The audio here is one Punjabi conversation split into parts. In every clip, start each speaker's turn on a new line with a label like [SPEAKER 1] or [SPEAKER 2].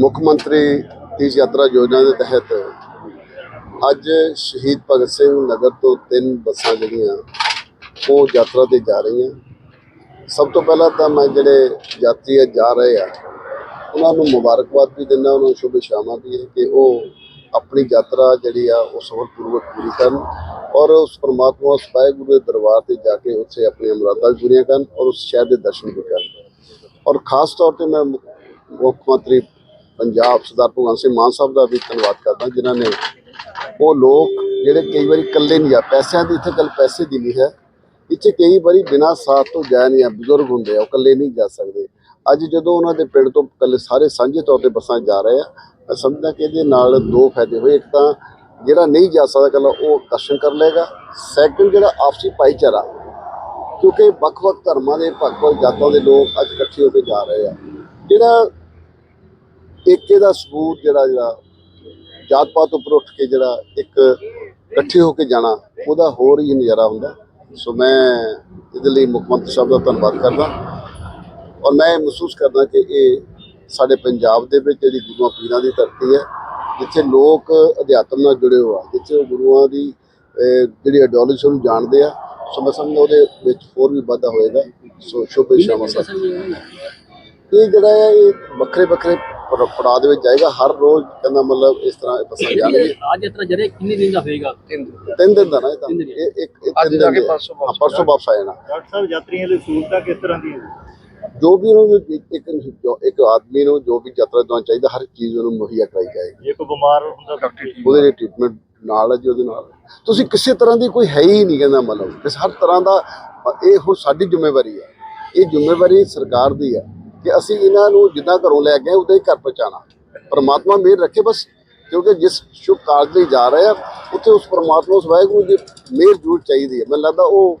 [SPEAKER 1] ਮੁੱਖ ਮੰਤਰੀ ਤੀਜ ਯਾਤਰਾ ਯੋਜਨਾ ਦੇ ਤਹਿਤ ਅੱਜ ਸ਼ਹੀਦ ਭਗਤ ਸਿੰਘ ਨਗਰ ਤੋਂ ਤਿੰਨ ਬੱਸਾਂ ਜਿਹੜੀਆਂ, ਉਹ ਯਾਤਰਾ ਤੇ ਜਾ ਰਹੀਆਂ। ਸਭ ਤੋਂ ਪਹਿਲਾਂ ਤਾਂ ਮੈਂ ਜਿਹੜੇ ਯਾਤਰੀ ਆ, ਜਾ ਰਹੇ ਆ ਉਹਨਾਂ ਨੂੰ ਮੁਬਾਰਕਬਾਦ ਵੀ ਦਿੰਦਾ, ਉਹਨਾਂ ਨੂੰ ਸ਼ੁਭ ਸ਼ਾਮਾਂ ਵੀ ਹੈ ਕਿ ਉਹ ਆਪਣੀ ਯਾਤਰਾ ਜਿਹੜੀ ਆ, ਉਹ ਸਫਲਪੂਰਵਕ ਪੂਰੀ ਕਰਨ ਔਰ ਉਸ ਪਰਮਾਤਮਾ, ਉਸ ਵਾਹਿਗੁਰੂ ਦੇ ਦਰਬਾਰ ਤੇ ਜਾ ਕੇ ਉੱਥੇ ਆਪਣੀਆਂ ਮੁਰਾਦਾਂ ਪੂਰੀਆਂ ਕਰਨ ਔਰ ਉਸ ਸ਼ਹਿਰ ਦੇ ਦਰਸ਼ਨ ਵੀ ਕਰਨ। ਔਰ ਖਾਸ ਤੌਰ ਤੇ ਮੈਂ ਮੁੱਖ ਮੁੱਖ ਮੰਤਰੀ ਪੰਜਾਬ ਸਰਦਾਰ ਭਗਵੰਤ ਸਿੰਘ ਮਾਨ ਸਾਹਿਬ ਦਾ ਵੀ ਧੰਨਵਾਦ ਕਰਦਾ, ਜਿਨ੍ਹਾਂ ਨੇ ਉਹ ਲੋਕ ਜਿਹੜੇ ਕਈ ਵਾਰੀ ਇਕੱਲੇ ਨਹੀਂ ਆ, ਪੈਸਿਆਂ ਦੀ ਇੱਥੇ ਗੱਲ ਪੈਸੇ ਦੀ ਨਹੀਂ ਹੈ। ਇੱਥੇ ਕਈ ਵਾਰੀ ਬਿਨਾਂ ਸਾਥ ਤੋਂ ਜਾ ਨਹੀਂ ਆ, ਬਜ਼ੁਰਗ ਹੁੰਦੇ ਆ, ਉਹ ਇਕੱਲੇ ਨਹੀਂ ਜਾ ਸਕਦੇ। ਅੱਜ ਜਦੋਂ ਉਹਨਾਂ ਦੇ ਪਿੰਡ ਤੋਂ ਇਕੱਲੇ ਸਾਰੇ ਸਾਂਝੇ ਤੌਰ ਤੇ ਬੱਸਾਂ ਜਾ ਰਹੇ ਆ, ਮੈਂ ਸਮਝਦਾ ਕਿ ਇਹਦੇ ਨਾਲ ਦੋ ਫਾਇਦੇ ਹੋਏ। ਇੱਕ ਤਾਂ ਜਿਹੜਾ ਨਹੀਂ ਜਾ ਸਕਦਾ ਇਕੱਲਾ ਉਹ ਦਰਸ਼ਨ ਕਰ ਲਏਗਾ। ਸੈਕੰਡ ਜਿਹੜਾ ਆਪਸੀ ਭਾਈਚਾਰਾ, ਕਿਉਂਕਿ ਵੱਖ-ਵੱਖ ਧਰਮਾਂ ਦੇ, ਵੱਖ-ਵੱਖ ਜਾਤਾਂ ਦੇ ਲੋਕ ਅੱਜ ਇਕੱਠੇ ਹੋ ਕੇ ਜਾ ਰਹੇ ਆ। ਜਿਹੜਾ ਏਕੇ ਦਾ ਸਬੂਤ, ਜਿਹੜਾ ਜਿਹੜਾ ਜਾਤ ਪਾਤ ਉੱਪਰ ਉੱਠ ਕੇ ਜਿਹੜਾ ਇੱਕ ਇਕੱਠੇ ਹੋ ਕੇ ਜਾਣਾ, ਉਹਦਾ ਹੋਰ ਹੀ ਨਜ਼ਾਰਾ ਹੁੰਦਾ। ਸੋ ਮੈਂ ਇਹਦੇ ਲਈ ਮੁੱਖ ਮੰਤਰੀ ਸਾਹਿਬ ਦਾ ਧੰਨਵਾਦ ਕਰਦਾ। ਔਰ ਮੈਂ ਮਹਿਸੂਸ ਕਰਦਾ ਕਿ ਇਹ ਸਾਡੇ ਪੰਜਾਬ ਦੇ ਵਿੱਚ ਜਿਹੜੀ ਗੁਰੂਆਂ ਪੀਰਾਂ ਦੀ ਧਰਤੀ ਹੈ ਜਿੱਥੇ ਲੋਕ ਅਧਿਆਤਮ ਨਾਲ ਜੁੜੇ ਹੋਏ ਜਿੱਥੇ ਉਹ ਗੁਰੂਆਂ ਦੀ ਜਿਹੜੀ ਆਈਡੀਓਲੋਜੀ ਨੂੰ ਜਾਣਦੇ ਆ ਸੋ ਮੈਂ ਉਹਦੇ ਵਿੱਚ ਹੋਰ ਵੀ ਵਾਧਾ ਹੋਏਗਾ। ਸੋ ਸ਼ੁਭ ਸ਼ਾਮ ਇਹ ਜਿਹੜਾ ਹੈ ਇਹ ਵੱਖਰੇ ਵੱਖਰੇ ਪੜਾਅ ਦੇ ਵਿੱਚ ਜਾਏਗਾ। ਹਰ ਰੋਜ਼ ਕਹਿੰਦਾ ਮਤਲਬ ਇਸ ਤਰ੍ਹਾਂ ਪਸਾਂ ਜਾਣਗੇ
[SPEAKER 2] ਅੱਜ ਇਸ ਤਰ੍ਹਾਂ ਜਰੇ ਕਿੰਨੇ ਦਿਨ ਦਾ ਹੋਏਗਾ?
[SPEAKER 1] ਤਿੰਨ ਦਿਨ। ਦਾ ਨਾ ਇਹ ਇੱਕ ਤਿੰਨ ਦਿਨ ਪਰਸੋਂ ਵਾਪਸ ਆ ਜਾਣਾ।
[SPEAKER 3] ਡਾਕਟਰ ਸਾਹਿਬ ਯਾਤਰੀਆਂ ਲਈ ਸਹੂਲਤਾਂ ਕਿਸ ਤਰ੍ਹਾਂ ਦੀ ਹੈ
[SPEAKER 1] ਜੋ ਵੀ ਉਹਨੂੰ ਇੱਕ ਇੱਕ ਜੋ- ਇੱਕ ਆਦਮੀ ਨੂੰ ਜੋ ਵੀ ਯਾਤਰਾ ਦੌਰਾਨ ਚਾਹੀਦਾ ਹਰ ਚੀਜ਼ ਉਹਨੂੰ ਮੁਹੱਈਆ ਕਰਾਈ ਜਾਏਗੀ।
[SPEAKER 3] ਜੇ ਕੋਈ ਬਿਮਾਰ ਹੁੰਦਾ ਡਾਕਟਰ
[SPEAKER 1] ਉਹਦੇ ਲਈ ਟ੍ਰੀਟਮੈਂਟ ਨਾਲ ਹੈ ਜੀ ਉਹਦੇ ਨਾਲ। ਤੁਸੀਂ ਕਿਸੇ ਤਰ੍ਹਾਂ ਦੀ ਕੋਈ ਹੈ ਹੀ ਨਹੀਂ ਕਹਿੰਦਾ ਮਤਲਬ। ਕਿ ਹਰ ਤਰ੍ਹਾਂ ਦਾ ਇਹ ਹੁਣ ਸਾਡੀ ਜ਼ਿੰਮੇਵਾਰੀ ਹੈ। ਇਹ ਜ਼ਿੰਮੇਵਾਰੀ ਸਰਕਾਰ ਦੀ ਹੈ ਕਿ ਅਸੀਂ ਇਹਨਾਂ ਨੂੰ ਜਿੱਦਾਂ ਘਰੋਂ ਲੈ ਕੇ ਉਦਾਂ ਹੀ ਘਰ ਪਹੁੰਚਾਉਣਾ। ਪਰਮਾਤਮਾ ਮਿਹਰ ਰੱਖੇ ਬਸ ਕਿਉਂਕਿ ਜਿਸ ਸ਼ੁਭ ਕਾਰਜ ਲਈ ਜਾ ਰਹੇ ਆ ਉੱਥੇ ਉਸ ਪਰਮਾਤਮਾ ਉਸ ਵਾਹਿਗੁਰੂ ਦੀ ਮਿਹਰ ਜ਼ਰੂਰ ਚਾਹੀਦੀ ਹੈ। ਮੈਨੂੰ ਲੱਗਦਾ ਉਹ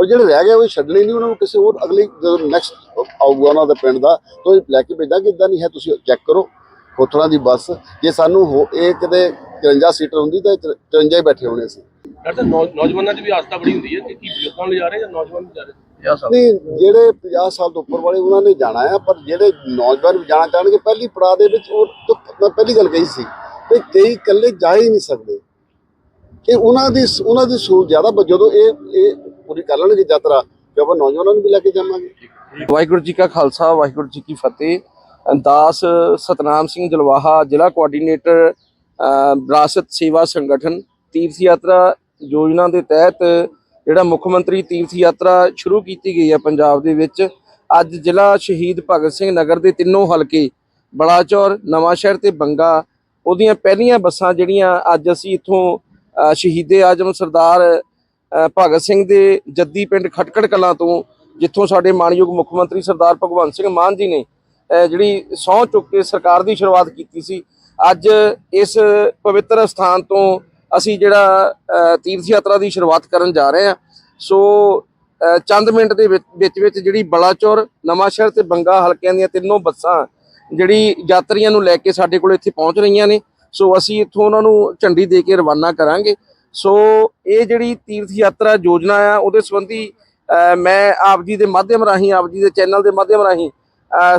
[SPEAKER 1] ਔਰ ਜਿਹੜੇ ਰਹਿ ਗਏ ਉਹ ਛੱਡਣੇ ਨਹੀਂ ਉਹਨਾਂ ਨੂੰ ਕਿਸੇ ਹੋਰ ਅਗਲੀ ਜਦੋਂ ਨੈਕਸਟ ਆਊਗਾ ਉਹਨਾਂ ਦੇ ਪਿੰਡ ਦਾ ਤਾਂ ਉਹ ਲੈ ਕੇ ਭੇਜਾਂਗੇ ਇਦਾਂ ਨਹੀਂ ਹੈ ਤੁਸੀਂ ਚੈੱਕ ਕਰੋ ਕੋਤਰਾਂ ਦੀ ਬੱਸ। ਜੇ ਸਾਨੂੰ ਇਹ ਕਿਤੇ 53 ਸੀਟਰ ਹੁੰਦੀ ਤਾਂ 53 ਹੀ ਬੈਠੇ ਹੋਣੇ ਸੀ
[SPEAKER 4] ਡਾਕਟਰ ਨੌਜਵਾਨਾਂ 'ਚ ਵੀ ਆਸਥਾ ਬੜੀ ਹੁੰਦੀ ਹੈ ਕਿ ਕੀ ਬਜ਼ੁਰਗਾਂ ਨੂੰ ਜਾ ਰਹੇ ਜਾਂ ਨੌਜਵਾਨ ਨੂੰ ਜਾ ਰਹੇ?
[SPEAKER 1] ਨਹੀਂ ਜਿਹੜੇ 50 ਸਾਲ ਤੋਂ ਉੱਪਰ ਵਾਲੇ ਉਹਨਾਂ ਨੇ ਜਾਣਾ ਹੈ ਪਰ ਜਿਹੜੇ ਨੌਜਵਾਨ ਵੀ ਜਾਣਾ ਚਾਹਣਗੇ ਪਹਿਲੀ ਪੜਾਅ ਦੇ ਵਿੱਚ ਉਹ ਤਾਂ ਮੈਂ ਪਹਿਲੀ ਗੱਲ ਕਹੀ ਸੀ ਕਿ ਕਈ ਇਕੱਲੇ ਜਾ ਹੀ ਨਹੀਂ ਸਕਦੇ। ਕਿ ਉਹਨਾਂ ਦੀ ਉਹਨਾਂ ਦੀ ਸਹੂਲਤ ਜ਼ਿਆਦਾ ਜਦੋਂ ਇਹ ਇਹ ਪੂਰੀ ਕਰ ਲੈਣਗੇ ਯਾਤਰਾ ਤੇ ਆਪਾਂ ਨੌਜਵਾਨਾਂ ਨੂੰ ਵੀ ਲੈ ਕੇ ਜਾਵਾਂਗੇ।
[SPEAKER 5] ਵਾਹਿਗੁਰੂ ਜੀ ਕਾ ਖਾਲਸਾ, ਵਾਹਿਗੁਰੂ ਜੀ ਕੀ ਫਤਿਹ। ਦਾਸ ਸਤਨਾਮ ਸਿੰਘ ਜਲਵਾਹਾ, ਜ਼ਿਲ੍ਹਾ ਕੋਆਰਡੀਨੇਟਰ ਵਿਰਾਸਤ ਸੇਵਾ ਸੰਗਠਨ, ਤੀਰਥ ਯਾਤਰਾ ਯੋਜਨਾ ਦੇ ਤਹਿਤ ਜਿਹੜਾ ਮੁੱਖ ਮੰਤਰੀ ਤੀਰਥ ਯਾਤਰਾ ਸ਼ੁਰੂ ਕੀਤੀ ਗਈ ਹੈ ਪੰਜਾਬ ਦੇ ਵਿੱਚ। ਅੱਜ ਜ਼ਿਲ੍ਹਾ ਸ਼ਹੀਦ ਭਗਤ ਸਿੰਘ ਨਗਰ ਦੇ ਤਿੰਨੋਂ ਹਲਕੇ, ਬਲਾਚੌਰ, ਨਵਾਂਸ਼ਹਿਰ ਤੇ ਬੰਗਾ, ਉਹਦੀਆਂ ਪਹਿਲੀਆਂ ਬੱਸਾਂ ਜਿਹੜੀਆਂ ਅੱਜ ਅਸੀਂ ਇੱਥੋਂ ਸ਼ਹੀਦੇ ਆਜਮ ਸਰਦਾਰ ਭਗਤ ਸਿੰਘ ਦੇ ਜੱਦੀ ਪਿੰਡ ਖਟਕੜ ਕਲਾਂ ਤੋਂ, ਜਿੱਥੋਂ ਸਾਡੇ ਮਾਨਯੋਗ ਮੁੱਖ ਮੰਤਰੀ ਸਰਦਾਰ ਭਗਵੰਤ ਸਿੰਘ ਮਾਨ ਜੀ ਨੇ ਜਿਹੜੀ ਸਹੁੰ ਚੁੱਕ ਕੇ ਸਰਕਾਰ ਦੀ ਸ਼ੁਰੂਆਤ ਕੀਤੀ ਸੀ, ਅੱਜ ਇਸ ਪਵਿੱਤਰ ਸਥਾਨ ਤੋਂ ਅਸੀਂ ਜਿਹੜਾ ਤੀਰਥ ਯਾਤਰਾ ਦੀ ਸ਼ੁਰੂਆਤ ਕਰਨ ਜਾ ਰਹੇ ਹਾਂ। ਸੋ ਚੰਦ ਮਿੰਟ ਦੇ ਵਿੱਚ ਵਿੱਚ ਵਿੱਚ ਜਿਹੜੀ ਬਲਾਚੌਰ, ਨਵਾਂਸ਼ਹਿਰ ਤੇ ਬੰਗਾ ਹਲਕਿਆਂ ਦੀਆਂ ਤਿੰਨੋਂ ਬੱਸਾਂ ਜਿਹੜੀ ਯਾਤਰੀਆਂ ਨੂੰ ਲੈ ਕੇ ਸਾਡੇ ਕੋਲ ਇੱਥੇ ਪਹੁੰਚ ਰਹੀਆਂ ਨੇ, ਸੋ ਅਸੀਂ ਇੱਥੋਂ ਉਹਨਾਂ ਨੂੰ ਝੰਡੀ ਦੇ ਕੇ ਰਵਾਨਾ ਕਰਾਂਗੇ। ਸੋ ਇਹ ਜਿਹੜੀ ਤੀਰਥ ਯਾਤਰਾ ਯੋਜਨਾ ਆ, ਉਹਦੇ ਸੰਬੰਧੀ ਮੈਂ ਆਪ ਜੀ ਦੇ ਮਾਧਿਅਮ ਰਾਹੀਂ, ਆਪ ਜੀ ਦੇ ਚੈਨਲ ਦੇ ਮਾਧਿਅਮ ਰਾਹੀਂ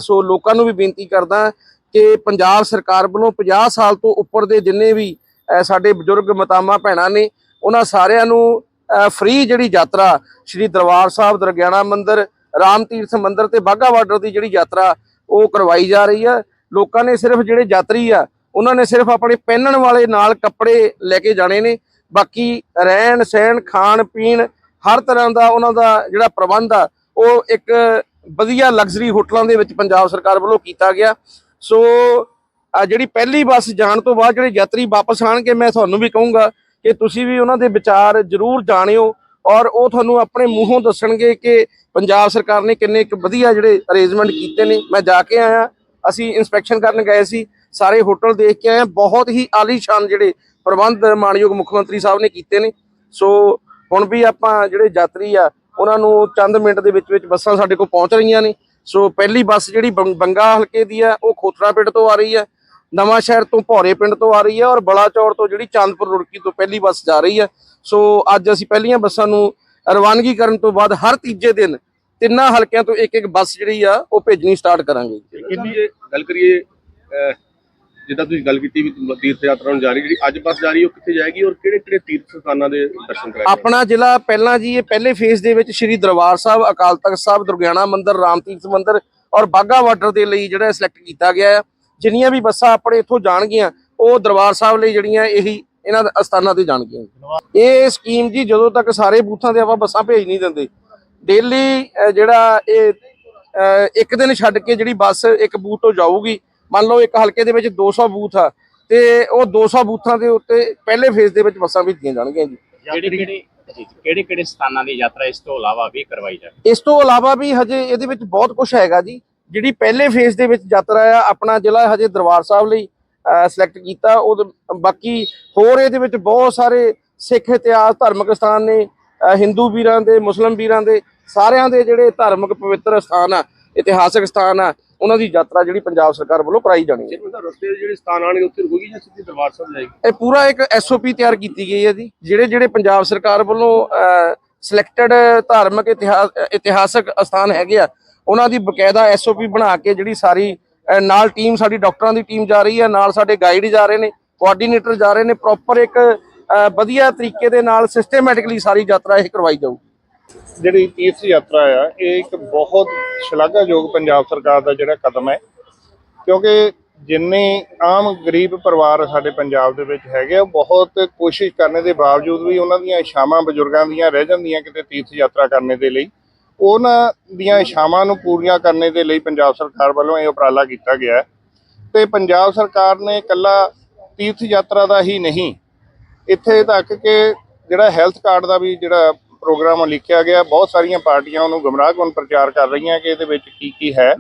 [SPEAKER 5] ਸੋ ਲੋਕਾਂ ਨੂੰ ਵੀ ਬੇਨਤੀ ਕਰਦਾ ਕਿ ਪੰਜਾਬ ਸਰਕਾਰ ਵੱਲੋਂ 50 ਸਾਲ ਤੋਂ ਉੱਪਰ ਦੇ ਜਿੰਨੇ ਵੀ ਸਾਡੇ ਬਜ਼ੁਰਗ ਮਾਤਾਵਾਂ, ਭੈਣਾਂ ਨੇ, ਉਹਨਾਂ ਸਾਰਿਆਂ ਨੂੰ ਫ੍ਰੀ ਜਿਹੜੀ ਯਾਤਰਾ, ਸ਼੍ਰੀ ਦਰਬਾਰ ਸਾਹਿਬ, ਦਰਗਿਆਣਾ ਮੰਦਿਰ, ਰਾਮ ਤੀਰਥ ਮੰਦਿਰ ਤੇ ਬਾਘਾ ਬਾਰਡਰ ਦੀ ਜਿਹੜੀ ਯਾਤਰਾ, ਉਹ ਕਰਵਾਈ ਜਾ ਰਹੀ ਆ। ਲੋਕਾਂ ਨੇ ਸਿਰਫ ਜਿਹੜੇ ਯਾਤਰੀ ਆ, ਉਹਨਾਂ ਨੇ ਸਿਰਫ ਆਪਣੇ ਪਹਿਨਣ ਵਾਲੇ ਨਾਲ ਕੱਪੜੇ ਲੈ ਕੇ ਜਾਣੇ ਨੇ। ਬਾਕੀ ਰਹਿਣ ਸਹਿਣ, ਖਾਣ, ਪੀਣ, ਹਰ ਤਰ੍ਹਾਂ ਦਾ ਉਹਨਾਂ ਦਾ ਜਿਹੜਾ ਪ੍ਰਬੰਧ ਆ, ਉਹ ਇੱਕ ਵਧੀਆ ਲਗਜ਼ਰੀ ਹੋਟਲਾਂ ਦੇ ਵਿੱਚ ਪੰਜਾਬ ਸਰਕਾਰ ਵੱਲੋਂ ਕੀਤਾ ਗਿਆ ਸੋ ਜਿਹੜੀ ਪਹਿਲੀ ਬੱਸ ਜਾਣ ਤੋਂ ਬਾਅਦ ਜਿਹੜੇ ਯਾਤਰੀ ਵਾਪਸ ਆਣਗੇ ਮੈਂ ਤੁਹਾਨੂੰ ਵੀ ਕਹੂੰਗਾ ਕਿ ਤੁਸੀਂ ਵੀ ਉਹਨਾਂ ਦੇ ਵਿਚਾਰ ਜ਼ਰੂਰ ਜਾਣਿਓ ਔਰ ਉਹ ਤੁਹਾਨੂੰ ਆਪਣੇ ਮੂੰਹੋਂ ਦੱਸਣਗੇ ਕਿ ਪੰਜਾਬ ਸਰਕਾਰ ਨੇ ਕਿੰਨੇ ਇੱਕ ਵਧੀਆ ਜਿਹੜੇ ਅਰੇਂਜਮੈਂਟ ਕੀਤੇ ਨੇ ਮੈਂ ਜਾ ਕੇ ਆਇਆ, ਅਸੀਂ ਇਨਸਪੈਕਸ਼ਨ ਕਰਨ ਗਏ ਸੀ, ਸਾਰੇ ਹੋਟਲ ਦੇਖ ਕੇ ਆਏ ਹਾਂ। ਬਹੁਤ ਹੀ ਆਲੀਸ਼ਾਨ ਜਿਹੜੇ ਪ੍ਰਬੰਧ ਮਾਨਯੋਗ ਮੁੱਖ ਮੰਤਰੀ ਸਾਹਿਬ ਨੇ ਕੀਤੇ ਨੇ। ਸੋ ਹੁਣ ਵੀ ਆਪਾਂ ਜਿਹੜੇ ਯਾਤਰੀ ਆ, ਉਹਨਾਂ ਨੂੰ ਚੰਦ ਮਿੰਟ ਦੇ ਵਿੱਚ ਵਿੱਚ ਬੱਸਾਂ ਸਾਡੇ ਕੋਲ ਪਹੁੰਚ ਰਹੀਆਂ ਨੇ। ਸੋ ਪਹਿਲੀ ਬੱਸ ਜਿਹੜੀ ਬੰ- ਬੰਗਾ ਹਲਕੇ ਦੀ ਆ, ਉਹ ਖੋਤਰਾ ਪਿੰਡ ਤੋਂ ਆ ਰਹੀ ਹੈ ਨਵਾਂ ਸ਼ਹਿਰ ਤੋਂ ਭੌਰੇ ਪਿੰਡ ਤੋਂ ਆ ਰਹੀ ਹੈ ਔਰ ਬਲਾਚੌਰ ਤੋਂ ਜਿਹੜੀ ਚਾਂਦਪੁਰ ਰੁੜਕੀ ਤੋਂ ਪਹਿਲੀ ਬੱਸ ਜਾ ਰਹੀ ਹੈ ਸੋ ਅੱਜ ਅਸੀਂ ਪਹਿਲੀਆਂ ਬੱਸਾਂ ਨੂੰ ਰਵਾਨਗੀ ਕਰਨ ਤੋਂ ਬਾਅਦ ਹਰ ਤੀਜੇ ਦਿਨ ਤਿੰਨਾਂ ਹਲਕਿਆਂ ਤੋਂ ਇੱਕ ਇੱਕ ਬੱਸ ਜਿਹੜੀ ਆ, ਉਹ ਭੇਜਣੀ ਸਟਾਰਟ ਕਰਾਂਗੇ।
[SPEAKER 4] ਕਿੰਨੀ ਗੱਲ ਕਰੀਏ ਜਿੱਦਾਂ ਤੁਸੀਂ ਗੱਲ ਕੀਤੀ ਵੀ ਤੀਰਥ ਯਾਤਰਾ ਨੂੰ ਜਾ ਜਿਹੜੀ ਅੱਜ ਬੱਸ ਜਾ ਉਹ ਕਿੱਥੇ ਜਾਏਗੀ ਔਰ ਕਿਹੜੇ ਕਿਹੜੇ ਤੀਰਥ ਸਥਾਨਾਂ ਦੇ ਦਰਸ਼ਨ ਕਰਾਏ
[SPEAKER 5] ਆਪਣਾ ਜ਼ਿਲ੍ਹਾ ਪਹਿਲਾਂ ਜੀ, ਇਹ ਪਹਿਲੇ ਫੇਜ਼ ਦੇ ਵਿੱਚ ਸ੍ਰੀ ਦਰਬਾਰ ਸਾਹਿਬ, ਅਕਾਲ ਤਖਤ ਸਾਹਿਬ, ਦੁਰਗਿਆਣਾ ਮੰਦਿਰ, ਰਾਮ ਤੀਰਥ ਮੰਦਿਰ ਔਰ ਬਾਗਾ ਬਾਰਡਰ ਦੇ ਲਈ ਜਿਹੜਾ ਸਿਲੈਕਟ ਕੀਤਾ ਗਿਆ ਹੈ ਜਿੰਨੀਆਂ ਵੀ ਬੱਸਾਂ ਆਪਣੇ ਇੱਥੋਂ ਜਾਣਗੀਆਂ, ਉਹ ਦਰਬਾਰ ਸਾਹਿਬ ਲਈ ਜਿਹੜੀਆਂ ਇਹੀ ਇਹਨਾਂ ਅਸਥਾਨਾਂ ਤੇ ਜਾਣਗੀਆਂ। ਇਹ ਸਕੀਮ ਜੀ, ਜਦੋਂ ਤੱਕ ਸਾਰੇ ਬੂਥਾਂ ਤੇ ਆਪਾਂ ਬੱਸਾਂ ਭੇਜ ਨਹੀਂ ਦਿੰਦੇ ਡੇਲੀ ਜਿਹੜਾ ਇਹ ਇੱਕ ਦਿਨ ਛੱਡ ਕੇ ਜਿਹੜੀ ਬੱਸ ਇੱਕ ਬੂਥ ਤੋਂ ਜਾਊਗੀ ਮੰਨ ਲਓ ਇੱਕ ਹਲਕੇ ਦੇ ਵਿੱਚ 200 ਬੂਥ ਆ ਤੇ ਉਹ 200 ਬੂਥਾਂ ਦੇ ਉੱਤੇ ਪਹਿਲੇ ਫੇਜ਼ ਦੇ ਵਿੱਚ ਬੱਸਾਂ ਭੇਜੀਆਂ ਜਾਣਗੀਆਂ ਜੀ।
[SPEAKER 6] ਕਿਹੜੇ ਕਿਹੜੇ ਸਥਾਨਾਂ ਦੀ ਯਾਤਰਾ ਇਸ ਤੋਂ ਇਲਾਵਾ ਵੀ ਕਰਵਾਈ ਜਾਵੇ
[SPEAKER 5] ਇਸ ਤੋਂ ਇਲਾਵਾ ਵੀ ਹਜੇ ਇਹਦੇ ਵਿੱਚ ਬਹੁਤ ਕੁਝ ਹੈਗਾ ਜੀ। ਜਿਹੜੀ ਪਹਿਲੇ ਫੇਜ਼ ਦੇ ਵਿੱਚ ਯਾਤਰਾ ਆ ਆਪਣਾ ਜ਼ਿਲ੍ਹਾ ਹਜੇ ਦਰਬਾਰ ਸਾਹਿਬ ਲਈ ਸਿਲੈਕਟ ਕੀਤਾ। ਉਹ ਬਾਕੀ ਹੋਰ ਇਹਦੇ ਵਿੱਚ ਬਹੁਤ ਸਾਰੇ ਸਿੱਖ ਇਤਿਹਾਸ ਧਾਰਮਿਕ ਸਥਾਨ ਨੇ ਹਿੰਦੂ ਵੀਰਾਂ ਦੇ ਮੁਸਲਮ ਵੀਰਾਂ ਦੇ ਸਾਰਿਆਂ ਦੇ ਜਿਹੜੇ ਧਾਰਮਿਕ ਪਵਿੱਤਰ ਸਥਾਨ ਆ ਇਤਿਹਾਸਕ ਸਥਾਨ ਆ ਉਹਨਾਂ ਦੀ ਯਾਤਰਾ ਜਿਹੜੀ ਪੰਜਾਬ ਸਰਕਾਰ ਵੱਲੋਂ ਕਰਾਈ ਜਾਣੀ ਹੈ।
[SPEAKER 4] ਰਸਤੇ ਜਿਹੜੇ ਸਥਾਨ ਆਣਗੇ ਉੱਥੇ ਰੁਕੇਗੀ ਜਾਂ ਸਿੱਧੀ ਦਰਬਾਰ ਸਾਹਿਬ ਜਾਏਗੀ?
[SPEAKER 5] ਇਹ ਪੂਰਾ ਇੱਕ ਐਸਓਪੀ ਤਿਆਰ ਕੀਤੀ ਗਈ ਹੈ ਜੀ ਜਿਹੜੇ ਜਿਹੜੇ ਪੰਜਾਬ ਸਰਕਾਰ ਵੱਲੋਂ ਸਿਲੈਕਟਡ ਧਾਰਮਿਕ ਇਤਿਹਾਸ ਇਤਿਹਾਸਕ ਸਥਾਨ ਹੈਗੇ ਆ ਉਹਨਾਂ ਦੀ ਬਕਾਇਦਾ ਐਸਓਪੀ ਬਣਾ ਕੇ ਜਿਹੜੀ ਸਾਰੀ ਨਾਲ ਟੀਮ ਸਾਡੀ ਡਾਕਟਰਾਂ ਦੀ ਟੀਮ ਜਾ ਰਹੀ ਹੈ ਨਾਲ ਸਾਡੇ ਗਾਈਡ ਜਾ ਰਹੇ ਨੇ ਕੋਆਰਡੀਨੇਟਰ ਜਾ ਰਹੇ ਨੇ ਪ੍ਰੋਪਰ ਇੱਕ ਵਧੀਆ ਤਰੀਕੇ ਦੇ ਨਾਲ ਸਿਸਟੇਮੈਟਿਕਲੀ ਸਾਰੀ ਯਾਤਰਾ ਇਹ ਕਰਵਾਈ ਜਾਊ।
[SPEAKER 7] ਜਿਹੜੀ ਤੀਰਥ ਯਾਤਰਾ ਆ, ਇਹ ਇੱਕ ਬਹੁਤ ਸ਼ਲਾਘਾਯੋਗ ਪੰਜਾਬ ਸਰਕਾਰ ਦਾ ਜਿਹੜਾ ਕਦਮ ਹੈ। ਕਿਉਂਕਿ ਜਿੰਨੇ ਆਮ ਗਰੀਬ ਪਰਿਵਾਰ ਸਾਡੇ ਪੰਜਾਬ ਦੇ ਵਿੱਚ ਹੈਗੇ ਆ, ਉਹ ਬਹੁਤ ਕੋਸ਼ਿਸ਼ ਕਰਨ ਦੇ ਬਾਵਜੂਦ ਵੀ ਉਹਨਾਂ ਦੀਆਂ ਇਛਾਵਾਂ ਬਜ਼ੁਰਗਾਂ ਦੀਆਂ ਰਹਿ ਜਾਂਦੀਆਂ ਕਿਤੇ ਤੀਰਥ ਯਾਤਰਾ ਕਰਨ ਦੇ ਲਈ। ਉਹਨਾਂ ਦੀਆਂ ਇਛਾਵਾਂ ਨੂੰ ਪੂਰੀਆਂ ਕਰਨ ਦੇ ਲਈ ਪੰਜਾਬ ਸਰਕਾਰ ਵੱਲੋਂ ਇਹ ਉਪਰਾਲਾ ਕੀਤਾ ਗਿਆ ਹੈ। ਤੇ ਪੰਜਾਬ ਸਰਕਾਰ ਨੇ ਇਕੱਲਾ ਤੀਰਥ ਯਾਤਰਾ ਦਾ ਹੀ ਨਹੀਂ, ਇੱਥੇ ਤੱਕ ਕਿ ਜਿਹੜਾ ਹੈਲਥ ਕਾਰਡ ਦਾ ਵੀ ਜਿਹੜਾ ਪ੍ਰੋਗਰਾਮ ਲਿਖਿਆ ਗਿਆ ਬਹੁਤ ਸਾਰੀਆਂ ਪਾਰਟੀਆਂ ਉਹਨੂੰ ਗੁੰਮਰਾਹਕੁਨ ਪ੍ਰਚਾਰ ਕਰ ਰਹੀਆਂ ਕਿ ਇਹਦੇ ਵਿੱਚ ਕੀ ਕੀ ਹੈ।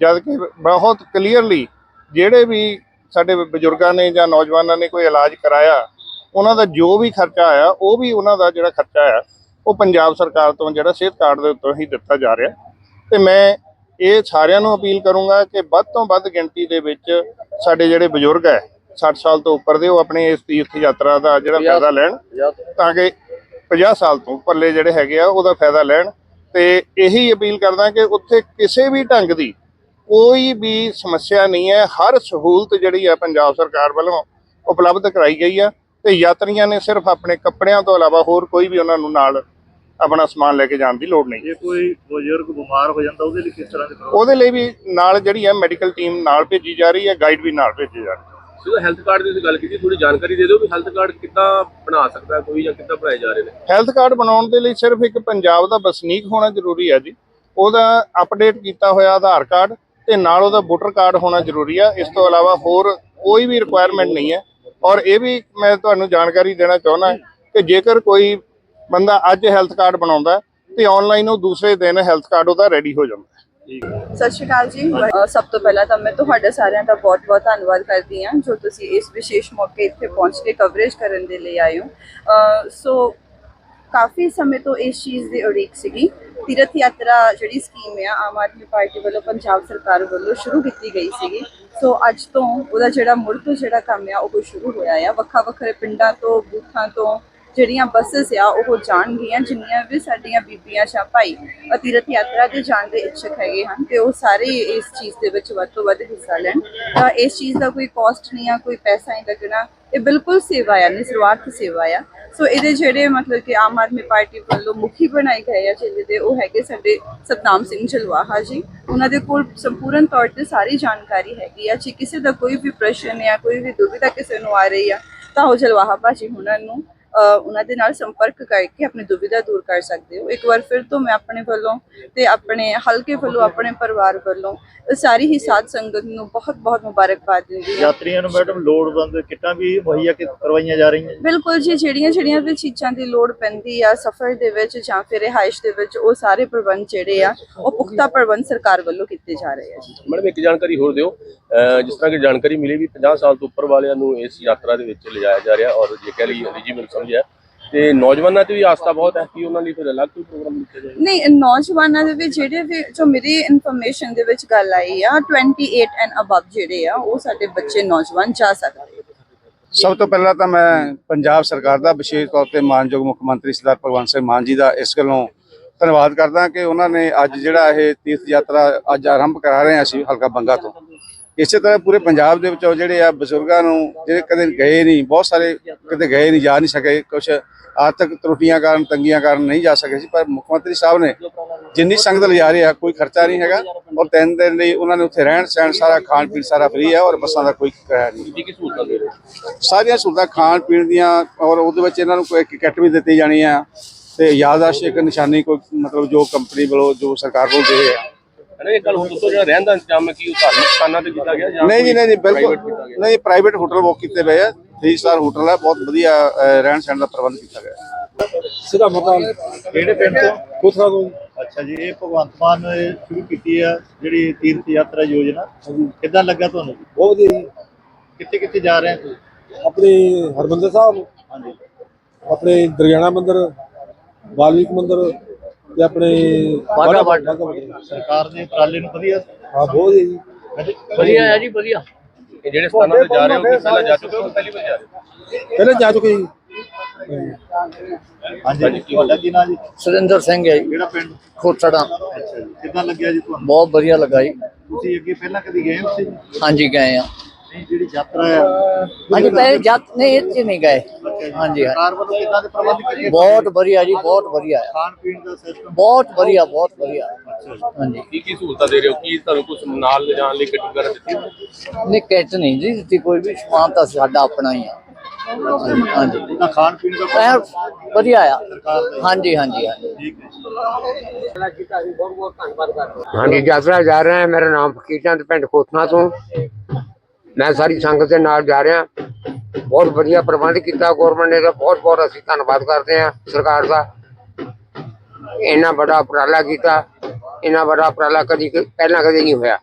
[SPEAKER 7] ਜਦ ਕਿ ਬਹੁਤ ਕਲੀਅਰਲੀ ਜਿਹੜੇ ਵੀ ਸਾਡੇ ਬਜ਼ੁਰਗਾਂ ਨੇ ਜਾਂ ਨੌਜਵਾਨਾਂ ਨੇ ਕੋਈ ਇਲਾਜ ਕਰਾਇਆ ਉਹਨਾਂ ਦਾ ਜੋ ਵੀ ਖਰਚਾ ਆਇਆ ਉਹ ਵੀ ਉਹਨਾਂ ਦਾ ਜਿਹੜਾ ਖਰਚਾ ਆ ਉਹ ਪੰਜਾਬ ਸਰਕਾਰ ਤੋਂ ਜਿਹੜਾ ਸਿਹਤ ਕਾਰਡ ਦੇ ਉੱਤੋਂ ਹੀ ਦਿੱਤਾ ਜਾ ਰਿਹਾ। ਤੇ ਮੈਂ ਇਹ ਸਾਰਿਆਂ ਨੂੰ ਅਪੀਲ ਕਰੂੰਗਾ ਕਿ ਵੱਧ ਤੋਂ ਵੱਧ ਗਿਣਤੀ ਦੇ ਵਿੱਚ ਸਾਡੇ ਜਿਹੜੇ ਬਜ਼ੁਰਗ ਹੈ 60 ਸਾਲ ਤੋਂ ਉੱਪਰ ਦੇ ਉਹ ਆਪਣੇ ਇਸ ਤੀਰਥ ਯਾਤਰਾ ਦਾ ਜਿਹੜਾ ਫਾਇਦਾ ਲੈਣ ਤਾਂ ਕਿ 50 ਸਾਲ ਤੋਂ ਉੱਪਰਲੇ ਜਿਹੜੇ ਹੈਗੇ ਆ ਉਹਦਾ ਫਾਇਦਾ ਲੈਣ। ਤੇ ਇਹੀ ਅਪੀਲ ਕਰਦਾ ਕਿ ਉੱਥੇ ਕਿਸੇ ਵੀ ਢੰਗ ਦੀ ਕੋਈ ਵੀ ਸਮੱਸਿਆ ਨਹੀਂ ਹੈ। ਹਰ ਸਹੂਲਤ ਜਿਹੜੀ ਹੈ ਪੰਜਾਬ ਸਰਕਾਰ ਵੱਲੋਂ ਉਪਲਬਧ ਕਰਾਈ ਗਈ ਆ ਤੇ ਯਾਤਰੀਆਂ ਨੇ ਸਿਰਫ ਆਪਣੇ ਕੱਪੜਿਆਂ ਤੋਂ ਇਲਾਵਾ ਹੋਰ ਕੋਈ ਵੀ ਉਹਨਾਂ ਨੂੰ ਨਾਲ ਆਪਣਾ ਸਮਾਨ ਲੈ ਕੇ ਜਾਣ ਦੀ ਲੋੜ ਨਹੀਂ।
[SPEAKER 3] ਜੇ ਕੋਈ ਬਜ਼ੁਰਗ ਬਿਮਾਰ ਹੋ ਜਾਂਦਾ ਉਹਦੇ ਲਈ ਕਿਸ ਤਰ੍ਹਾਂ ਦੇ
[SPEAKER 7] ਉਹਦੇ ਲਈ ਵੀ ਨਾਲ ਜਿਹੜੀ ਹੈ ਮੈਡੀਕਲ ਟੀਮ ਨਾਲ ਭੇਜੀ ਜਾ ਰਹੀ ਹੈ ਗਾਈਡ ਵੀ ਨਾਲ ਭੇਜੀ ਜਾ ਰਹੀ ਹੈ
[SPEAKER 4] ਜਦੋਂ ਹੈਲਥ ਕਾਰਡ ਦੀ ਤੁਸੀਂ ਗੱਲ ਕੀਤੀ ਥੋੜੀ ਜਾਣਕਾਰੀ ਦੇ ਦਿਓ ਵੀ ਹੈਲਥ ਕਾਰਡ ਕਿੱਦਾਂ ਬਣਾ ਸਕਦਾ ਕੋਈ ਜਾਂ ਕਿੱਦਾਂ ਬਣਾਏ ਜਾ ਰਹੇ ਨੇ।
[SPEAKER 7] ਹੈਲਥ ਕਾਰਡ ਬਣਾਉਣ ਦੇ ਲਈ ਸਿਰਫ ਇੱਕ ਪੰਜਾਬ ਦਾ ਵਸਨੀਕ ਹੋਣਾ ਜ਼ਰੂਰੀ ਹੈ ਜੀ। ਉਹਦਾ ਅਪਡੇਟ ਕੀਤਾ ਹੋਇਆ ਆਧਾਰ ਕਾਰਡ ਤੇ ਨਾਲ ਉਹਦਾ ਵੋਟਰ ਕਾਰਡ ਹੋਣਾ ਜ਼ਰੂਰੀ ਆ। ਇਸ ਤੋਂ ਇਲਾਵਾ ਹੋਰ ਕੋਈ ਵੀ ਰਿਕੁਆਇਰਮੈਂਟ ਨਹੀਂ ਹੈ। ਔਰ ਇਹ ਵੀ ਮੈਂ ਤੁਹਾਨੂੰ ਜਾਣਕਾਰੀ ਦੇਣਾ ਚਾਹੁੰਦਾ ਕਿ ਜੇਕਰ ਕੋਈ ਬੰਦਾ ਅੱਜ ਹੈਲਥ ਕਾਰਡ ਬਣਾਉਂਦਾ ਹੈ, ਤੇ ਆਨਲਾਈਨ ਉਹ ਦੂਸਰੇ ਦਿਨ ਹੈਲਥ ਕਾਰਡ ਉਹਦਾ ਰੈਡੀ ਹੋ ਜਾਂਦਾ
[SPEAKER 8] ਸਤਿ ਸ਼੍ਰੀ ਅਕਾਲ ਜੀ। ਸਭ ਤੋਂ ਪਹਿਲਾਂ ਤਾਂ ਮੈਂ ਤੁਹਾਡੇ ਸਾਰਿਆਂ ਦਾ ਬਹੁਤ-ਬਹੁਤ ਧੰਨਵਾਦ ਕਰਦੀ ਹਾਂ ਜੋ ਤੁਸੀਂ ਇਸ ਵਿਸ਼ੇਸ਼ ਮੌਕੇ ਇੱਥੇ ਪਹੁੰਚ ਕੇ ਕਵਰੇਜ ਕਰਨ ਦੇ ਲਈ ਆਏ ਹੋ। ਸੋ ਕਾਫੀ ਸਮੇਂ ਤੋਂ ਇਸ ਚੀਜ਼ ਦੀ ਉਡੀਕ ਸੀਗੀ। ਤੀਰਥ ਯਾਤਰਾ ਜਿਹੜੀ ਸਕੀਮ ਆ, ਆਮ ਆਦਮੀ ਪਾਰਟੀ ਵੱਲੋਂ ਪੰਜਾਬ ਸਰਕਾਰ ਵੱਲੋਂ ਸ਼ੁਰੂ ਕੀਤੀ ਗਈ ਸੀਗੀ। ਸੋ ਅੱਜ ਤੋਂ ਉਹਦਾ ਜਿਹੜਾ ਮੁੜ ਤੋਂ ਜਿਹੜਾ ਕੰਮ ਆ, ਉਹ ਸ਼ੁਰੂ ਹੋਇਆ ਆ। ਵੱਖਾ ਵੱਖਰੇ ਪਿੰਡਾਂ ਤੋਂ, ਬੂਥਾਂ ਤੋਂ ਜਿਹੜੀਆਂ ਬੱਸਸ ਆ, ਉਹ ਜਾਣਗੀਆਂ, ਜਿੰਨੀਆਂ ਵੀ ਸਾਡੀਆਂ ਬੀਬੀਆਂ ਜਾਂ ਭਾਈ ਤੀਰਥ ਯਾਤਰਾ ਦੇ ਜਾਣ ਦੇ ਇੱਛੁਕ ਹੈਗੇ ਹਨ ਤੇ ਉਹ ਸਾਰੇ ਇਸ ਚੀਜ਼ ਦੇ ਵਿੱਚ ਵੱਧ ਤੋਂ ਵੱਧ ਹਿੱਸਾ ਲੈਣ। ਤਾਂ ਇਸ ਚੀਜ਼ ਦਾ ਕੋਈ ਕਾਸਟ ਨਹੀਂ ਆ, ਕੋਈ ਪੈਸਾ ਨਹੀਂ ਲੱਗਣਾ। ਇਹ ਬਿਲਕੁਲ ਸੇਵਾ ਆ ਨਿਸਵਾਰਥ ਸੇਵਾ ਆ। ਸੋ ਇਹਦੇ ਜਿਹੜੇ ਮਤਲਬ ਕਿ ਆਮ ਆਦਮੀ ਪਾਰਟੀ ਵੱਲੋਂ ਮੁਖੀ ਬਣਾਏ ਗਏ ਆ ਜਿਹਦੇ ਦੇ, ਉਹ ਹੈਗੇ ਸਾਡੇ ਸਤਨਾਮ ਸਿੰਘ ਜਲਵਾਹਾ ਜੀ। ਉਹਨਾਂ ਦੇ ਕੋਲ ਸੰਪੂਰਨ ਤੌਰ ਤੇ ਸਾਰੀ ਜਾਣਕਾਰੀ ਹੈਗੀ ਆ। ਜੇ ਕਿਸੇ ਦਾ ਕੋਈ ਵੀ ਪ੍ਰਸ਼ਨ ਜਾਂ ਕੋਈ ਵੀ ਦੁਵਿਧਾ ਕਿਸੇ ਨੂੰ ਆ ਰਹੀ ਆ, ਤਾਂ ਉਹ ਜਲਵਾਹਾ ਭਾਜੀ ਹੁਣਾਂ ਨੂੰ ਉਹਨਾਂ ਦੇ ਨਾਲ ਸੰਪਰਕ ਕਰਕੇ ਆਪਣੀ ਦੁਵਿਧਾ ਦੂਰ ਕਰ ਸਕਦੇ ਹੋ। ਇੱਕ ਵਾਰ ਫਿਰ ਤੋਂ ਮੈਂ ਆਪਣੇ ਵੱਲੋਂ ਤੇ ਆਪਣੇ ਹਲਕੇ ਵੱਲੋਂ ਆਪਣੇ ਪਰਿਵਾਰ ਵੱਲੋਂ ਸਾਰੀ ਹੀ ਸਾਧ ਸੰਗਤ ਨੂੰ ਬਹੁਤ ਬਹੁਤ ਮੁਬਾਰਕਬਾਦ ਦਿੰਦੀ ਹਾਂ।
[SPEAKER 3] ਯਾਤਰੀਆਂ ਨੂੰ ਮੈਡਮ ਲੋੜਵੰਦ ਕਿੱਟਾਂ ਵੀ ਮੁਹੱਈਆ ਕਿ- ਕਰਵਾਈਆਂ ਜਾ ਰਹੀਆਂ?
[SPEAKER 8] ਬਿਲਕੁਲ ਜੀ ਜਿਹੜੀਆਂ ਜਿਹੜੀਆਂ ਵੀ ਚੀਜ਼ਾਂ ਦੀ ਲੋੜ ਪੈਂਦੀ ਆ ਸਫ਼ਰ ਦੇ ਵਿੱਚ ਜਾਂ ਫਿਰ ਰਿਹਾਇਸ਼ ਦੇ ਵਿੱਚ ਉਹ ਸਾਰੇ ਪ੍ਰਬੰਧ ਜਿਹੜੇ ਆ ਉਹ ਪੁਖਤਾ ਪ੍ਰਬੰਧ ਸਰਕਾਰ ਵੱਲੋਂ ਕੀਤੇ ਜਾ ਰਹੇ ਆ ਜੀ।
[SPEAKER 4] ਮੈਡਮ ਇੱਕ ਜਾਣਕਾਰੀ ਹੋਰ ਦਿਓ। ਜਿਸ ਤਰ੍ਹਾਂ ਕਿ ਜਾਣਕਾਰੀ ਮਿਲੀ ਵੀ 50 ਸਾਲ ਤੋਂ ਉੱਪਰ ਵਾਲਿਆਂ ਨੂੰ ਇਸ ਯਾਤਰਾ ਦੇ ਵਿੱਚ ਲਿਜਾਇਆ ਜਾ ਰਿਹਾ ਔਰ ਜੇ ਕਹਿ ਲਈ ਐਲੀਜੀਬਲ ਸਮਝਿਆ ਤੇ ਨੌਜਵਾਨਾਂ ਤੇ ਵੀ ਆਸਥਾ ਬਹੁਤ ਹੈ ਕਿ ਉਹਨਾਂ ਲਈ ਫਿਰ ਅਲੱਗ ਕੋਈ ਪ੍ਰੋਗਰਾਮ ਲਿਖਿਆ ਜਾਏ
[SPEAKER 8] ਨਹੀਂ ਨੌਜਵਾਨਾਂ ਦੇ ਵਿੱਚ ਜਿਹੜੇ ਵੀ ਜੋ ਮੇਰੀ ਇਨਫੋਰਮੇਸ਼ਨ ਦੇ ਵਿੱਚ ਗੱਲ ਆਈ ਆ 28 ਐਂਡ ਅਬਵ ਜਿਹੜੇ ਆ ਉਹ ਸਾਡੇ ਬੱਚੇ ਨੌਜਵਾਨ ਜਾ ਸਕਦੇ ਆ।
[SPEAKER 9] ਸਭ ਤੋਂ ਪਹਿਲਾਂ ਤਾਂ ਮੈਂ ਪੰਜਾਬ ਸਰਕਾਰ ਦਾ ਵਿਸ਼ੇਸ਼ ਤੌਰ ਤੇ ਮਾਨਯੋਗ ਮੁੱਖ ਮੰਤਰੀ ਸਰਦਾਰ ਭਗਵੰਤ ਸਿੰਘ ਮਾਨ ਜੀ ਦਾ ਇਸ ਗੱਲੋਂ ਧੰਨਵਾਦ ਕਰਦਾ ਕਿ ਉਹਨਾਂ ਨੇ ਅੱਜ ਜਿਹੜਾ ਇਹ ਤੀਰਥ ਯਾਤਰਾ ਅੱਜ ਆਰੰਭ ਕਰਾ ਰਹੇ ਹਾਂ ਅਸੀਂ ਹਲਕਾ ਬੰਗਾ ਤੋਂ ਇਸੇ ਤਰ੍ਹਾਂ ਪੂਰੇ ਪੰਜਾਬ ਦੇ ਵਿੱਚੋਂ ਜਿਹੜੇ ਆ ਬਜ਼ੁਰਗਾਂ ਨੂੰ ਜਿਹੜੇ ਕਦੇ ਗਏ ਨਹੀਂ ਬਹੁਤ ਸਾਰੇ ਕਿਤੇ ਗਏ ਨਹੀਂ ਜਾ ਨਹੀਂ ਸਕੇ ਕੁਝ ਆਰਥਿਕ ਤਰੁੱਟੀਆਂ ਕਾਰਨ ਤੰਗੀਆਂ ਕਾਰਨ ਨਹੀਂ ਜਾ ਸਕੇ ਸੀ ਪਰ ਮੁੱਖ ਮੰਤਰੀ ਸਾਹਿਬ ਨੇ ਜਿੰਨੀ ਸੰਗਤ ਲਿਜਾ ਰਹੇ ਆ ਕੋਈ ਖਰਚਾ ਨਹੀਂ ਹੈਗਾ ਔਰ ਤਿੰਨ ਦਿਨ ਲਈ ਉਹਨਾਂ ਨੇ ਉੱਥੇ ਰਹਿਣ ਸਹਿਣ ਸਾਰਾ ਖਾਣ ਪੀਣ ਸਾਰਾ ਫ੍ਰੀ ਹੈ ਔਰ ਬੱਸਾਂ ਦਾ ਕੋਈ ਕਿਰਾਇਆ ਨਹੀਂ
[SPEAKER 4] ਕੀ ਕੀ ਸਹੂਲਤਾਂ ਦੇ ਰਹੇ ਹੋ?
[SPEAKER 9] ਸਾਰੀਆਂ ਸਹੂਲਤਾਂ ਖਾਣ ਪੀਣ ਦੀਆਂ ਔਰ ਉਹਦੇ ਵਿੱਚ ਇਹਨਾਂ ਨੂੰ ਕੋਈ ਇੱਕ ਕਿੱਟ ਵੀ ਦਿੱਤੀ ਜਾਣੀ ਆ ਤੇ ਯਾਦਾਸ਼ਤ ਇੱਕ ਨਿਸ਼ਾਨੀ ਕੋਈ ਮਤਲਬ ਜੋ ਕੰਪਨੀ ਵੱਲੋਂ ਜੋ ਸਰਕਾਰ ਵੱਲੋਂ ਦੇ ਰਹੇ ਆ
[SPEAKER 4] ਮੈਡਮ ਇਹ ਗੱਲ ਹੁਣ ਦੱਸੋ ਜਿਹੜਾ ਰਹਿਣ ਦਾ ਇੰਤਜ਼ਾਮ ਹੈ ਕੀ ਉਹ ਧਾਰਮਿਕ ਸਥਾਨਾਂ ਤੇ ਕੀਤਾ ਗਿਆ ਜਾਂ
[SPEAKER 9] ਨਹੀਂ ਜੀ ਨਹੀਂ ਜੀ ਬਿਲਕੁਲ? ਨਹੀਂ ਪ੍ਰਾਈਵੇਟ ਹੋਟਲ ਬੁੱਕ ਕੀਤੇ ਪਏ ਆ। 3 ਸਟਾਰ ਹੋਟਲ ਹੈ ਬਹੁਤ ਵਧੀਆ ਰਹਿਣ ਸਹਿਣ ਦਾ ਪ੍ਰਬੰਧ ਕੀਤਾ ਗਿਆ।
[SPEAKER 10] ਸਿੱਧਾ ਮਤਾ
[SPEAKER 3] ਕਿਹੜੇ ਪਿੰਡ ਤੋਂ?
[SPEAKER 10] ਕੋਥਰਾ ਤੋਂ।
[SPEAKER 3] ਅੱਛਾ ਜੀ ਇਹ ਭਗਵੰਤ ਮਾਨ ਨੇ ਸ਼ੁਰੂ ਕੀਤੀ ਆ ਜਿਹੜੀ ਤੀਰਥ ਯਾਤਰਾ ਯੋਜਨਾ। ਕਿੱਦਾਂ ਲੱਗਾ ਤੁਹਾਨੂੰ?
[SPEAKER 10] ਬਹੁਤ ਵਧੀਆ ਜੀ।
[SPEAKER 3] ਕਿੱਥੇ ਕਿੱਥੇ ਜਾ ਰਹੇ ਹੋ
[SPEAKER 10] ਆਪਣੇ ਹਰਮੰਦਰ ਸਾਹਿਬ।
[SPEAKER 3] ਹਾਂਜੀ।
[SPEAKER 10] ਆਪਣੇ ਦਰਗਿਆਣਾ ਮੰਦਿਰ ਵਾਲਮੀਕ ਮੰਦਿਰ। ਤੇ ਆਪਣੇ ਬਾਗਾ ਬਾਗਾ
[SPEAKER 3] ਸਰਕਾਰ ਦੇ ਉਪਰਾਲੇ ਨੂੰ ਵਧੀਆ
[SPEAKER 10] ਹਾਂ ਬਹੁਤ ਹੈ ਜੀ।
[SPEAKER 11] ਵਧੀਆ ਹੈ ਜੀ ਵਧੀਆ।
[SPEAKER 4] ਇਹ ਜਿਹੜੇ ਸਥਾਨਾਂ ਤੇ ਜਾ ਰਹੇ ਹੋ ਕਿ ਪਹਿਲਾਂ ਜਾ ਚੁੱਕੇ ਹੋ ਪਹਿਲੀ ਵਾਰ ਜਾ ਰਹੇ ਹੋ?
[SPEAKER 10] ਪਹਿਲੇ ਜਾ ਚੁੱਕੇ ਜੀ।
[SPEAKER 3] ਹਾਂਜੀ ਤੁਹਾਡਾ ਕੀ ਨਾਮ ਜੀ?
[SPEAKER 12] ਸੁਰਿੰਦਰ ਸਿੰਘ ਹੈ ਜੀ,
[SPEAKER 3] ਕਿਹੜਾ ਪਿੰਡ? ਜੀ ਕਿੱਦਾਂ ਲੱਗਿਆ ਜੀ ਤੁਹਾਨੂੰ?
[SPEAKER 12] ਬਹੁਤ ਵਧੀਆ ਲੱਗਾ ਜੀ।
[SPEAKER 3] ਤੁਸੀਂ ਅੱਗੇ ਪਹਿਲਾਂ ਕਦੀ ਗਏ ਹੋ ਸੀ?
[SPEAKER 12] ਹਾਂਜੀ ਗਏ ਆ
[SPEAKER 3] ਨਹੀਂ ਜਿਹੜੀ ਯਾਤਰਾ ਆ
[SPEAKER 12] ਹਾਂਜੀ ਪਹਿਲੇ ਜੱਤ ਨਹੀਂ ਇੱਥੇ ਨਹੀਂ ਗਏ।
[SPEAKER 3] ਅੱਛਾ ਜੀ।
[SPEAKER 12] ਹਾਂਜੀ ਹਾਂਜੀ।
[SPEAKER 3] ਸਰਕਾਰ ਵੱਲੋਂ ਕਿੱਦਾਂ ਦੇ ਪ੍ਰਬੰਧ ਕੀਤੇ
[SPEAKER 12] ਬਹੁਤ ਵਧੀਆ ਜੀ ਬਹੁਤ ਵਧੀਆ। ਆ
[SPEAKER 3] ਖਾਣ ਪੀਣ ਦਾ ਸਿਸਟਮ
[SPEAKER 12] ਬਹੁਤ ਵਧੀਆ ਬਹੁਤ ਵਧੀਆ। ਹਾਂਜੀ।
[SPEAKER 4] ਕੀ ਕੀ ਸਹੂਲਤਾਂ ਦੇ ਰਹੇ ਹੋ? ਕੀ ਤੁਹਾਨੂੰ ਕੁਝ ਨਾਲ ਲਿਜਾਣ ਲਈ ਕਿੱਟ ਵਗੈਰਾ ਦਿੱਤੀ ਹੋਈ?
[SPEAKER 12] ਨਹੀਂ ਕਿਟ ਨਹੀਂ ਜੀ ਦਿੱਤੀ ਕੋਈ ਵੀ ਸਮਾਨ ਤਾਂ ਸਾਡਾ ਆਪਣਾ ਹੀ ਆ। ਹਾਂਜੀ
[SPEAKER 3] ਉਹਦਾ ਖਾਣ ਪੀਣ ਦਾ
[SPEAKER 12] ਐਨ
[SPEAKER 3] ਪ੍ਰਬੰਧ
[SPEAKER 12] ਵਧੀਆ ਆ।
[SPEAKER 3] ਸਰਕਾਰ ਦਾ ਹੀ।
[SPEAKER 12] ਹਾਂਜੀ ਹਾਂਜੀ ਹਾਂਜੀ।
[SPEAKER 3] ਠੀਕ ਹੈ
[SPEAKER 13] ਹਾਂਜੀ ਯਾਤਰਾ ਜਾ ਰਹੇ ਹਾਂ। ਮੇਰਾ ਨਾਮ ਫਕੀਰ ਚੰਦ ਪਿੰਡ ਕੋਤਨਾ ਤੋਂ। ਮੈਂ ਸਾਰੀ ਸੰਗਤ ਦੇ ਨਾਲ ਜਾ ਰਿਹਾ। ਬਹੁਤ ਵਧੀਆ ਪ੍ਰਬੰਧ ਕੀਤਾ ਗਵਰਨਮੈਂਟ ਨੇ ਤਾਂ ਬਹੁਤ ਬਹੁਤ ਅਸੀਂ ਧੰਨਵਾਦ ਕਰਦੇ ਹਾਂ ਸਰਕਾਰ ਦਾ। ਇੰਨਾ ਵੱਡਾ ਉਪਰਾਲਾ ਕੀਤਾ। ਇੰਨਾ ਵੱਡਾ ਉਪਰਾਲਾ ਕਦੀ ਕ- ਪਹਿਲਾਂ ਕਦੇ ਨਹੀਂ ਹੋਇਆ।